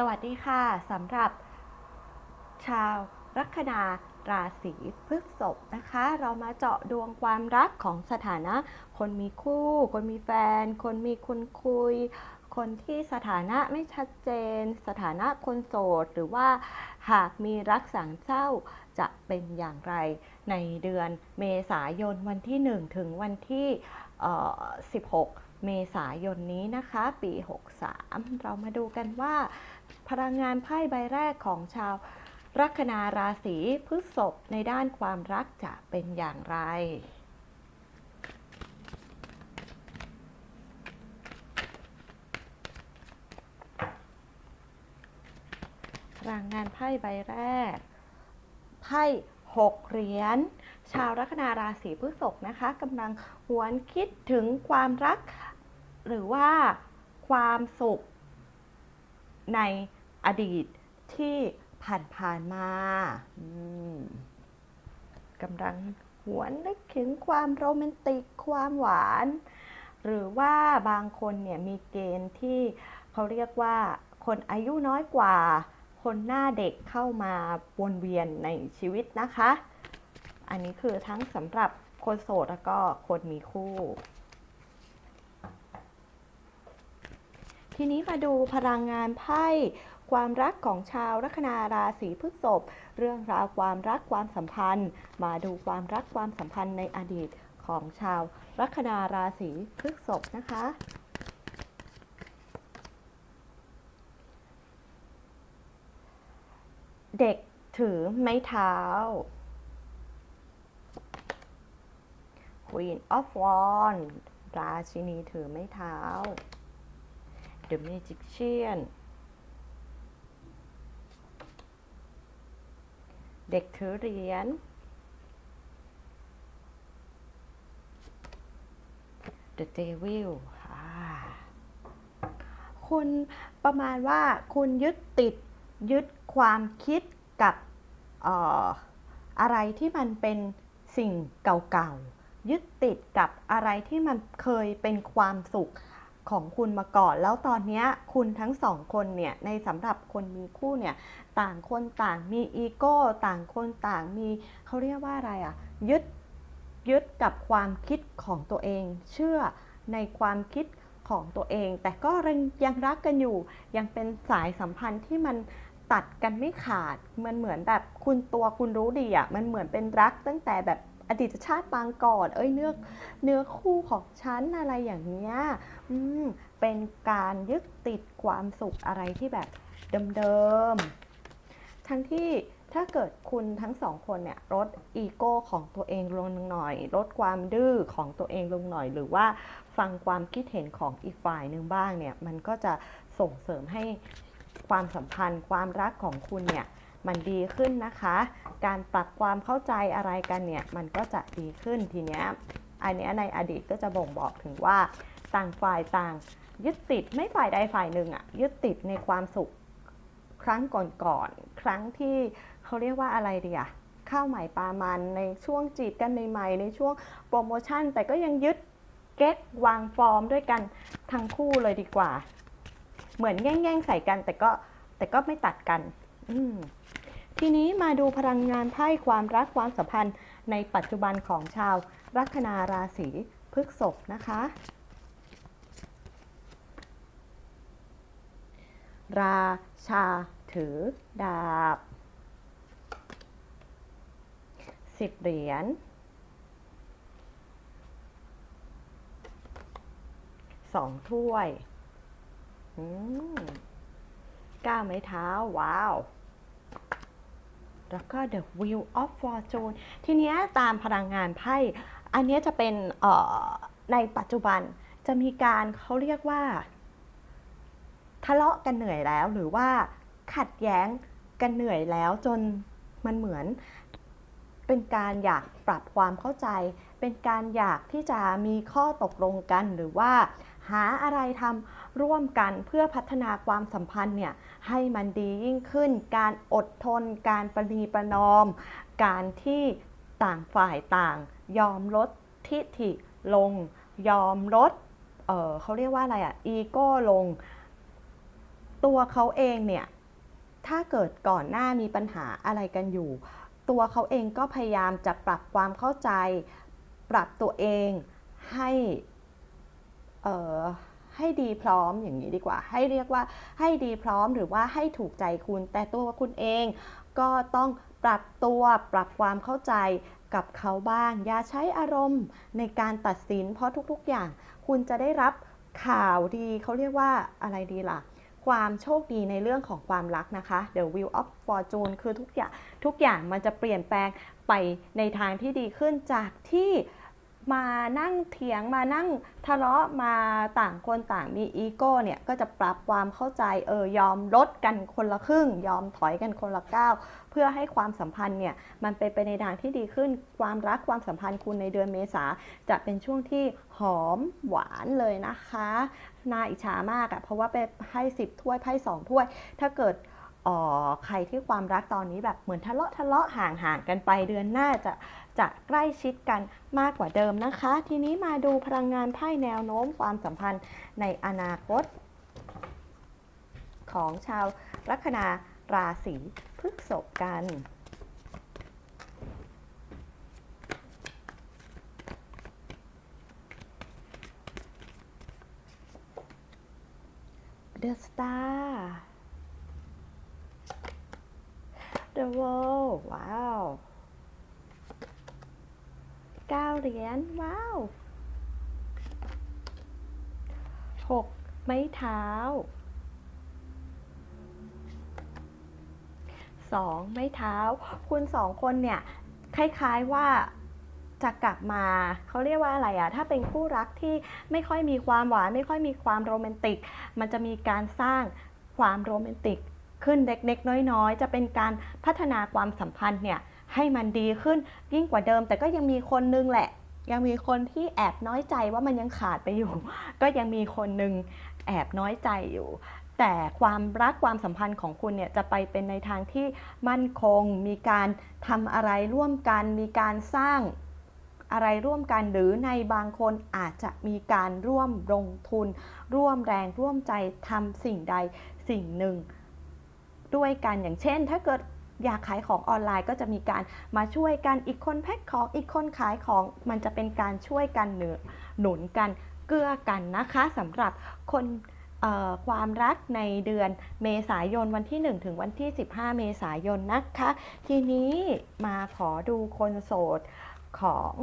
สวัสดีค่ะสำหรับ ชาวลัคนาราศีพฤษภนะคะ เรามาเจาะดวงความรักของสถานะ คนมีคู่ คนมีแฟน คนมีคนคุย คนที่สถานะไม่ชัดเจน สถานะคนโสด หรือว่าหากมีรักสามเศร้าจะเป็นอย่างไร ในเดือนเมษายนวันที่ 1 ถึงวันที่ 16 เมษายนนี้นะคะ ปี 63 เรามาดูกันว่า พลังงานไพ่ใบแรกของชาวลัคนาราศีพฤษภในด้านความรักจะเป็นอย่างไรพลังงานไพ่ใบแรก ไพ่หกเหรียญ ชาวลัคนาราศีพฤษภนะคะกำลังหวนคิดถึงความรัก หรือว่าความสุข ในอดีตที่ผ่านๆมามกำลังหวนนึกถึงความโรแมนติกความหวาน หรือว่าบางคนเนี่ยมีเกณฑ์ที่เขาเรียกว่าคนอายุน้อยกว่า คนหน้าเด็กเข้ามาวนเวียนในชีวิตนะคะ อันนี้คือทั้งสำหรับคนโสดแล้วก็คนมีคู่ ทีนี้มาดูพลังงานไพ่ความรักของชาวลัคนาราศีพฤษภเรื่องราวความรักความสัมพันธ์ มาดูความรักความสัมพันธ์ในอดีตของชาวลัคนาราศีพฤษภนะคะ เด็กถือไม้เท้า Queen of Wands ราชินีถือไม้เท้า The Magician เด็กถือเหรียญ The Devil คุณประมาณว่าคุณยึดติดยึดความคิดกับอออะไรที่มันเป็นสิ่งเก่าๆ ยึดติดกับอะไรที่มันเคยเป็นความสุขของคุณมาก่อน แล้วตอนนี้คุณทั้งสองคนเนี่ยในสำหรับคนมีคู่เนี่ยต่างคนต่างมีอีโก้ต่างคนต่างมีเขาเรียกว่าอะไรอะยึดยึดกับความคิดของตัวเอง เชื่อในความคิดของตัวเอง แต่ก็ยังรักกันอยู่ ยังเป็นสายสัมพันธ์ที่มันตัดกันไม่ขาด มันเหมือนแบบคุณตัวคุณรู้ดีอะมันเหมือนเป็นรักตั้งแต่แบบ อดีตชาติปางก่อน เอ้ยเนื้อเนื้อคู่ของฉันอะไรอย่างเงี้ยอืมเป็นการยึดติดความสุขอะไรที่แบบเดิมๆ ทั้งที่ถ้าเกิดคุณทั้งสองคนเนี่ยลดอีโก้ของตัวเองลงหน่อยลดความดื้อของตัวเองลงหน่อย หรือว่าฟังความคิดเห็นของอีกฝ่ายหนึ่งบ้างเนี่ย มันก็จะส่งเสริมให้ความสัมพันธ์ความรักของคุณเนี่ย มันดีขึ้นนะคะ การปรับความเข้าใจอะไรกันเนี่ยมันก็จะดีขึ้นทีเนี้ยอันเนี้ยในอดีตก็จะบ่งบอกถึงว่าต่างฝ่ายต่างยึดติดไม่ฝ่ายใดฝ่ายหนึ่งอะยึดติดในความสุขครั้งก่อนๆครั้งที่เขาเรียกว่าอะไรดีอะข้าวใหม่ปลามันในช่วงจีบกันใหม่ๆในช่วงโปรโมชั่น แต่ก็ยังยึดเก็ตวางฟอร์มด้วยกันทั้งคู่เลยดีกว่า เหมือนแง่งๆใส่กันแต่ก็แต่ก็ไม่ตัดกัน ทีนี้มาดูพลังงานไพ่ความรักความสัมพันธ์ในปัจจุบันของชาวลัคนาราศีพฤษภนะคะ ราชาถือดาบสิบเหรียญสองถ้วยก้าไม้เท้า ว้าว แล้วก็ The Wheel of Fortune ทีเนี้ยตามพลังงานไพ่ อันเนี้ยจะเป็นในปัจจุบันจะมีการเขาเรียกว่า ทะเลาะกันเหนื่อยแล้วหรือว่าขัดแย้งกันเหนื่อยแล้วจนมันเหมือน เป็นการอยากปรับความเข้าใจ เป็นการอยากที่จะมีข้อตกลงกันหรือว่าหาอะไรทำ ร่วมกันเพื่อพัฒนาความสัมพันธ์เนี่ยให้มันดียิ่งขึ้น การอดทน การประนีประนอม การที่ต่างฝ่ายต่าง ยอมลดทิฐิลง ยอมลดเเขาเรียกว่าอะไรอะอีโก้ลง ตัวเขาเองเนี่ย ถ้าเกิดก่อนหน้ามีปัญหาอะไรกันอยู่ ตัวเขาเองก็พยายามจะปรับความเข้าใจ ปรับตัวเองให้ ให้ดีพร้อมอย่างนี้ดีกว่า ให้เรียกว่าให้ดีพร้อมหรือว่าให้ถูกใจคุณ แต่ตัวคุณเองก็ต้องปรับตัวปรับความเข้าใจกับเขาบ้าง อย่าใช้อารมณ์ในการตัดสิน เพราะทุกๆ อย่าง คุณจะได้รับข่าวดีเขาเรียกว่าอะไรดีล่ะ ความโชคดีในเรื่องของความรักนะคะ The Wheel of Fortune คือทุกอย่างทุกอย่างมันจะเปลี่ยนแปลงไปในทางที่ดีขึ้นจากที่ มานั่งเถียงมานั่งทะเลาะมาต่างคนต่างมีอีโก้เนี่ยก็จะปรับความเข้าใจเออยอมลดกันคนละครึ่ง ยอมถอยกันคนละก้าวเพื่อให้ความสัมพันธ์เนี่ยมันไปนไปในทางที่ดีขึ้นความรักความสัมพันธ์คุณในเดือนเมษาจะเป็นช่วงที่หอมหวานเลยนะคะ น่าอิจฉามากอะเพราะว่าไปให้สิบถ้วยไพ่สองถ้วย ถ้าเกิด ออใครที่ความรักตอนนี้แบบเหมือนทะเลาะทะเลาะห่างห่างกันไปเดือนหน้าจะจะใกล้ชิดกันมากกว่าเดิมนะคะ ทีนี้มาดูพลังงานไพ่แนวโน้มความสัมพันธ์ในอนาคต ของชาวลัคนาราศีพฤษภกัน The Star The World ว้าวเก้าเหรียญ ว้าวหกไม้เท้าสองไม้เท้า คุณสองคนเนี่ย คล้ายๆว่าจะกลับมาเขาเรียกว่าอะไรอะถ้าเป็นคู่รักที่ไม่ค่อยมีความหวาน ไม่ค่อยมีความโรแมนติก มันจะมีการสร้างความโรแมนติก ขึ้นเล็กๆน้อยๆ จะเป็นการพัฒนาความสัมพันธ์เนี่ยให้มันดีขึ้นยิ่งกว่าเดิม แต่ก็ยังมีคนนึงแหละ ยังมีคนที่แอบน้อยใจว่ามันยังขาดไปอยู่ ก็ยังมีคนนึงแอบน้อยใจอยู่แต่ความรักความสัมพันธ์ของคุณเนี่ยจะไปเป็นในทางที่มั่นคง มีการทำอะไรร่วมกัน มีการสร้างอะไรร่วมกัน หรือในบางคนอาจจะมีการร่วมลงทุน ร่วมแรงร่วมใจทำสิ่งใดสิ่งหนึ่ง ด้วยกันอย่างเช่น ถ้าเกิดอยากขายของออนไลน์ก็จะมีการมาช่วยกันอีกคนแพ็คของอีกคนขายของมันจะเป็นการช่วยกันเหนือหนุนกันเกื้อกันนะคะสำหรับคนความรักในเดือนเมษายนวันที่ 1 ถึงวันที่ 15 เมษายนนะคะ ทีนี้มาขอดูคนโสดของ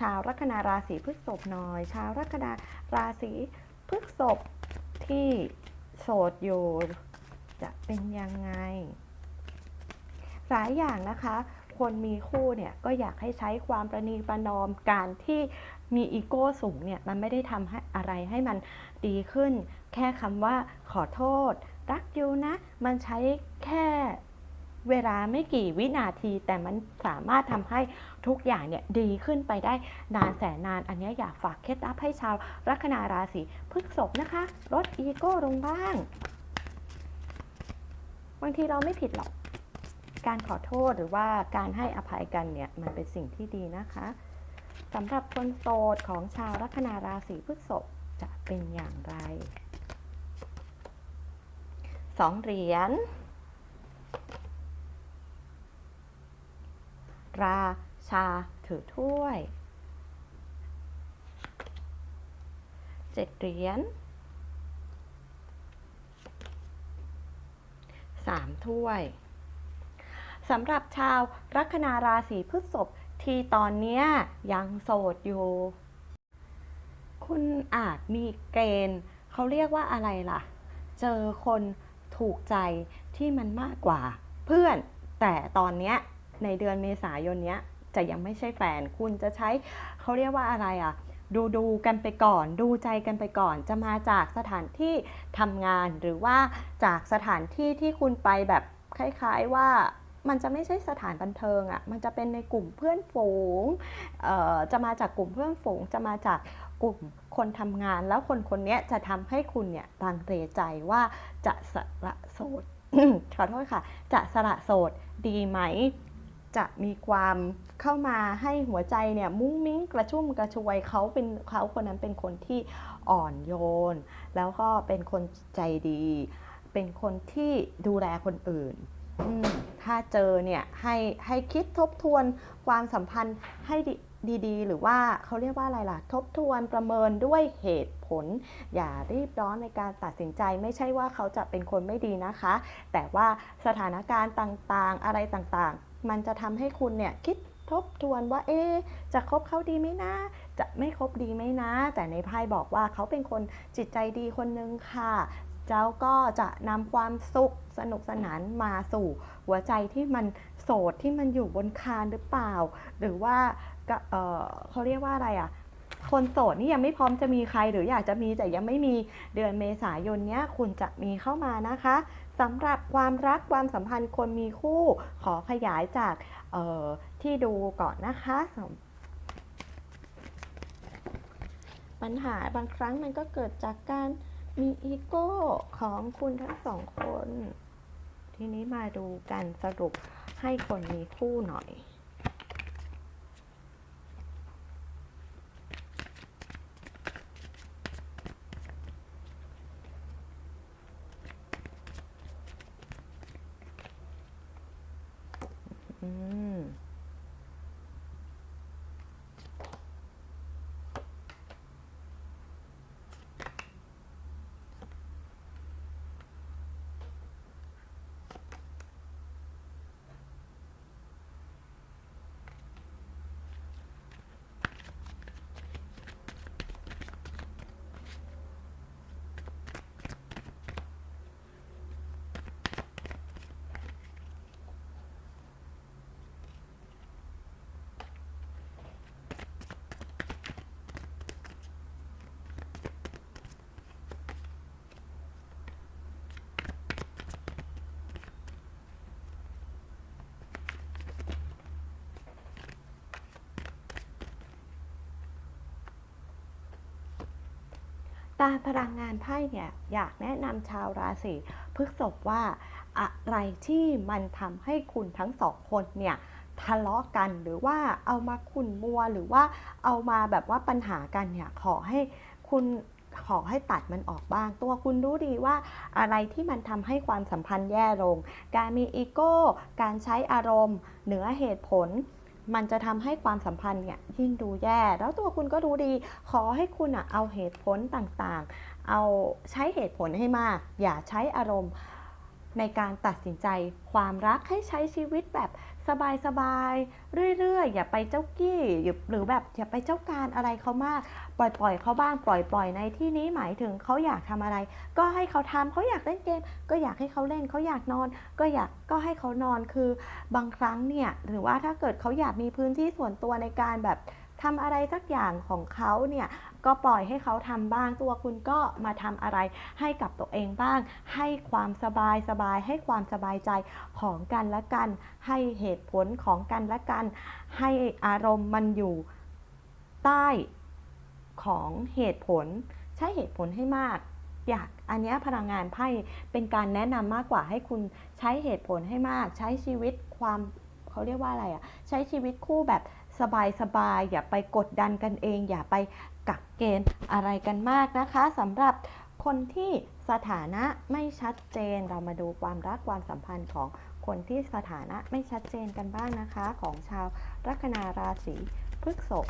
ชาวลัคนาราศีพฤษภหน่อย ชาวลัคนาราศีพฤษภที่โสดอยู่ จะเป็นยังไง หลายอย่างนะคะ คนมีคู่เนี่ยก็อยากให้ใช้ความประนีประนอมการที่มีอีโก้สูงเนี่ยมันไม่ได้ทำให้อะไรให้มันดีขึ้น แค่คำว่าขอโทษ รักอยู่นะ มันใช้แค่เวลาไม่กี่วินาทีแต่มันสามารถทำให้ทุกอย่างเนี่ยดีขึ้นไปได้นานแสนนาน อันนี้อยากฝากเคล็ดลับให้ชาวลัคนาราศีพฤษภนะคะ ลดอีโก้ลงบ้าง บางทีเราไม่ผิดหรอก การขอโทษหรือว่าการให้อภัยกันเนี่ยมันเป็นสิ่งที่ดีนะคะสำหรับคนโสดของชาวลัคนาราศีพฤษภจะเป็นอย่างไรสองเหรียญราชาถือถ้วยเจ็ดเหรียญ สามถ้วยสำหรับชาวลัคนาราศีพฤษภที่ตอนนี้ยังโสดอยู่ คุณอาจมีเกณฑ์เขาเรียกว่าอะไรล่ะ เจอคนถูกใจที่มันมากกว่า เพื่อนแต่ตอนนี้ในเดือนเมษายนนี้จะยังไม่ใช่แฟน คุณจะใช้เขาเรียกว่าอะไรอะ ดูดูกันไปก่อน ดูใจกันไปก่อน จะมาจากสถานที่ทำงานหรือว่าจากสถานที่ที่คุณไปแบบคล้ายๆว่ามันจะไม่ใช่สถานบันเทิงอะ่ะ มันจะเป็นในกลุ่มเพื่อนฝูง จะมาจากกลุ่มเพื่อนฝูง จะมาจากกลุ่มคนทำงาน แล้วคนคนนี้จะทำให้คุณเนี่ยลังเลใจว่าจะสละโสดขอโทษค่ะ จะสละโสดดีไหม จะมีความ เข้ามาให้หัวใจเนี่ยมุ้งมิ้งกระชุ่มกระชวยเขาเป็นเขาคนนั้นเป็นคนที่อ่อนโยน แล้วก็เป็นคนใจดี เป็นคนที่ดูแลคนอื่น ถ้าเจอเนี่ยให้ให้คิดทบทวนความสัมพันธ์ให้ดีดีๆ หรือว่าเขาเรียกว่าอะไรล่ะ ทบทวนประเมินด้วยเหตุผล อย่ารีบร้อนในการตัดสินใจ ไม่ใช่ว่าเขาจะเป็นคนไม่ดีนะคะ แต่ว่าสถานการณ์ต่างๆ อะไรต่างๆ มันจะทำให้คุณเนี่ยคิด ทบทวนว่าเอ๊จะคบเขาดีไหมนะ จะไม่คบดีไหมนะ แต่ในไพ่บอกว่าเขาเป็นคนจิตใจดีคนนึงค่ะ เจ้าก็จะนำความสุขสนุกสนานมาสู่ หัวใจที่มันโสดที่มันอยู่บนคานหรือเปล่า หรือว่าเเขาเรียกว่าอะไรอะคนโสดนี่ยังไม่พร้อมจะมีใครหรืออยากจะมีแต่ยังไม่มีเดือนเมษายนเนี้ยคุณจะมีเข้ามานะคะสำหรับความรักความสัมพันธ์คนมีคู่ขอขยายจากเที่ดูก่อนนะคะปัญหาบางครั้งมันก็เกิดจากการมีอีโก้ของคุณทั้งสองคน ทีนี้มาดูกันสรุปให้คนมีคู่หน่อย ตามพลังงานไพ่เนี่ยอยากแนะนำชาวราศีพฤษภว่าอะไรที่มันทำให้คุณทั้งสองคนเนี่ยทะเลาะกันหรือว่าเอามาขุนมัวหรือว่าเอามาแบบว่าปัญหากันเนี่ยขอให้คุณขอให้ตัดมันออกบ้าง ตัวคุณรู้ดีว่าอะไรที่มันทำให้ความสัมพันธ์แย่ลง การมีอีโก้ การใช้อารมณ์ เหนือเหตุผล มันจะทำให้ความสัมพันธ์เนี่ยยิ่งดูแย่ แล้วตัวคุณก็รู้ดี ขอให้คุณอะเอาเหตุผลต่างๆ เอาใช้เหตุผลให้มาก อย่าใช้อารมณ์ในการตัดสินใจความรักให้ใช้ชีวิตแบบ สบายๆเรื่อยๆ อย่าไปเจ้ากี้หรือแบบอย่าไปเจ้าการอะไรเขามาก ปล่อยๆเขาบ้างปล่อยๆในที่นี้หมายถึงเขาอยากทำอะไร ก็ให้เขาทำเขาอยากเล่นเกม ก็อยากให้เขาเล่นเขาอยากนอน ก็อยากก็ให้เขานอนคือบางครั้งเนี่ยหรือว่าถ้าเกิดเขาอยากมีพื้นที่ส่วนตัวในการแบบ ทำอะไรสักอย่างของเขาเนี่ยก็ปล่อยให้เขาทำบ้างตัวคุณก็มาทำอะไรให้กับตัวเองบ้าง ให้ความสบายสบายให้ความสบายใจของกันและกัน ให้เหตุผลของกันและกัน ให้อารมณ์มันอยู่ใต้ของเหตุผล ใช้เหตุผลให้มาก อยากอันนี้พลังงานไพ่เป็นการแนะนำมากกว่าให้คุณใช้เหตุผลให้มาก ใช้ชีวิตความเขาเรียกว่าอะไรอะใช้ชีวิตคู่แบบ สบายๆ อย่าไปกดดันกันเอง อย่าไปกักเกณฑ์อะไรกันมากนะคะสำหรับคนที่สถานะไม่ชัดเจน เรามาดูความรักความสัมพันธ์ของคนที่สถานะไม่ชัดเจนกันบ้างนะคะ ของชาวลัคนาราศีพฤษภ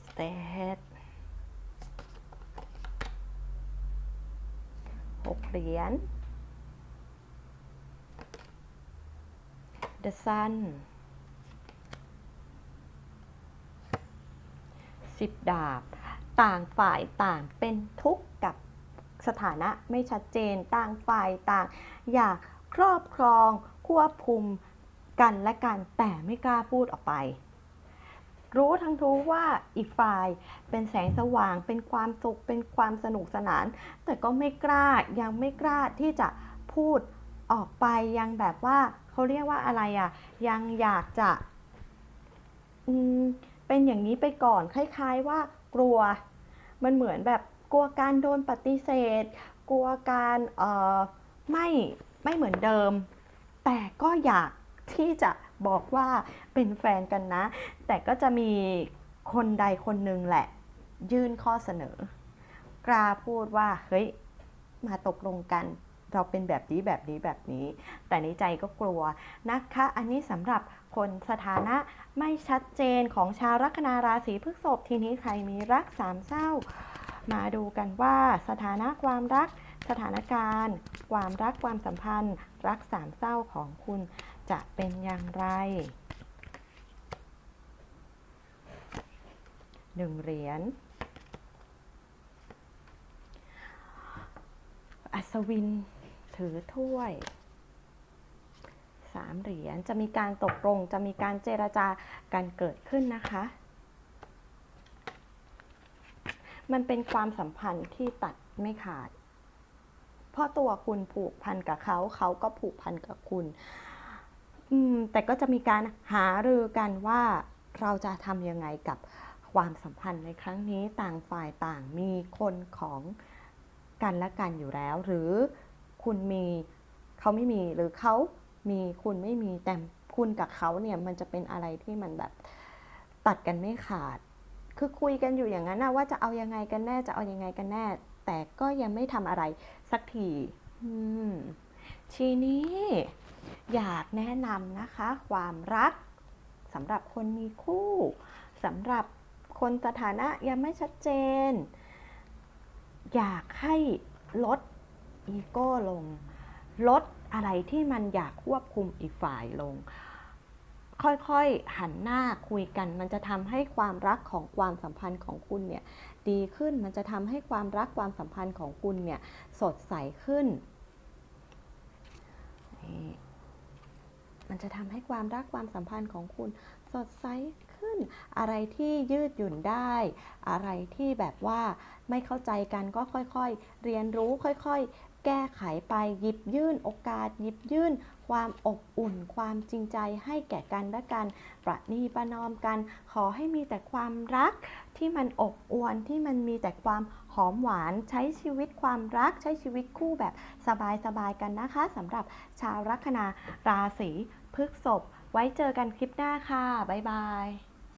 สเตทหกเหรียญ The Sun สิบดาบ ต่างฝ่ายต่างเป็นทุกข์กับสถานะไม่ชัดเจนต่างฝ่ายต่าง อยากครอบครองควบคุมกันและกันแต่ไม่กล้าพูดออกไป รู้ทั้งรู้ว่าอีกฝ่ายเป็นแสงสว่างเป็นความสุขเป็นความสนุกสนาน แต่ก็ไม่กล้ายังไม่กล้าที่จะพูดออกไปยังแบบว่า เขาเรียกว่าอะไรอะ่ะ ยังอยากจะเป็นอย่างนี้ไปก่อนคล้ายๆว่ากลัว มันเหมือนแบบกลัวการโดนปฏิเสธ กลัวการไม่ไม่เหมือนเดิม แต่ก็อยากที่จะบอกว่าเป็นแฟนกันนะ แต่ก็จะมีคนใดคนหนึ่งแหละ ยื่นข้อเสนอ กล้าพูดว่าเฮ้ยมาตกลงกัน เราเป็นแบบนี้แบบนี้แบบนี้ แต่ในใจก็กลัวนะคะ อันนี้สำหรับคนสถานะไม่ชัดเจนของชาวลัคนาราศีพฤษภทีนี้ใครมีรักสามเศร้า มาดูกันว่าสถานะความรัก สถานการณ์ ความรักความสัมพันธ์ รักสามเศร้าของคุณจะเป็นอย่างไรหนึ่งเหรียญอัศวิน ถือถ้วยสามเหรียญจะมีการตกลงจะมีการเจรจากันเกิดขึ้นนะคะ มันเป็นความสัมพันธ์ที่ตัดไม่ขาด เพราะตัวคุณผูกพันกับเขาเขาก็ผูกพันกับคุณ แต่ก็จะมีการหารือกันว่าเราจะทำยังไงกับความสัมพันธ์ในครั้งนี้ต่างฝ่ายต่างมีคนของกันและกันอยู่แล้ว หรือ คุณมีเขาไม่มีหรือเขามีคุณไม่มีแต่คุณกับเขาเนี่ยมันจะเป็นอะไรที่มันแบบตัดกันไม่ขาด คือคุยกันอยู่อย่างนั้นนะว่าจะเอายังไงกันแน่จะเอายังไงกันแน่ แต่ก็ยังไม่ทำอะไรสักทีทีนี้อยากแนะนำนะคะ ความรักสำหรับคนมีคู่สำหรับคนสถานะยังไม่ชัดเจน อยากให้ลด อีโก้ลง ลดอะไรที่มันอยากควบคุมอีกฝ่ายลง ค่อยๆหันหน้าคุยกัน มันจะทำให้ความรักของความสัมพันธ์ของคุณเนี่ยดีขึ้นมันจะทำให้ความรักความสัมพันธ์ของคุณเนี่ยสดใสขึ้น มันจะทำให้ความรักความสัมพันธ์ของคุณสดใสขึ้น อะไรที่ยืดหยุ่นได้ อะไรที่แบบว่าไม่เข้าใจกันก็ค่อยๆ เรียนรู้ค่อย ๆ แก้ไขไปหยิบยื่นโอกาส หยิบยื่น ความอบอุ่น ความจริงใจให้แก่กันและกัน ประนีประนอมกัน ขอให้มีแต่ความรักที่มันอบอวลที่มันมีแต่ความหอมหวานใช้ชีวิตความรักใช้ชีวิตคู่แบบสบายๆกันนะคะสำหรับชาวลัคนาราศีพฤษภไว้เจอกันคลิปหน้าค่ะ บ๊ายบาย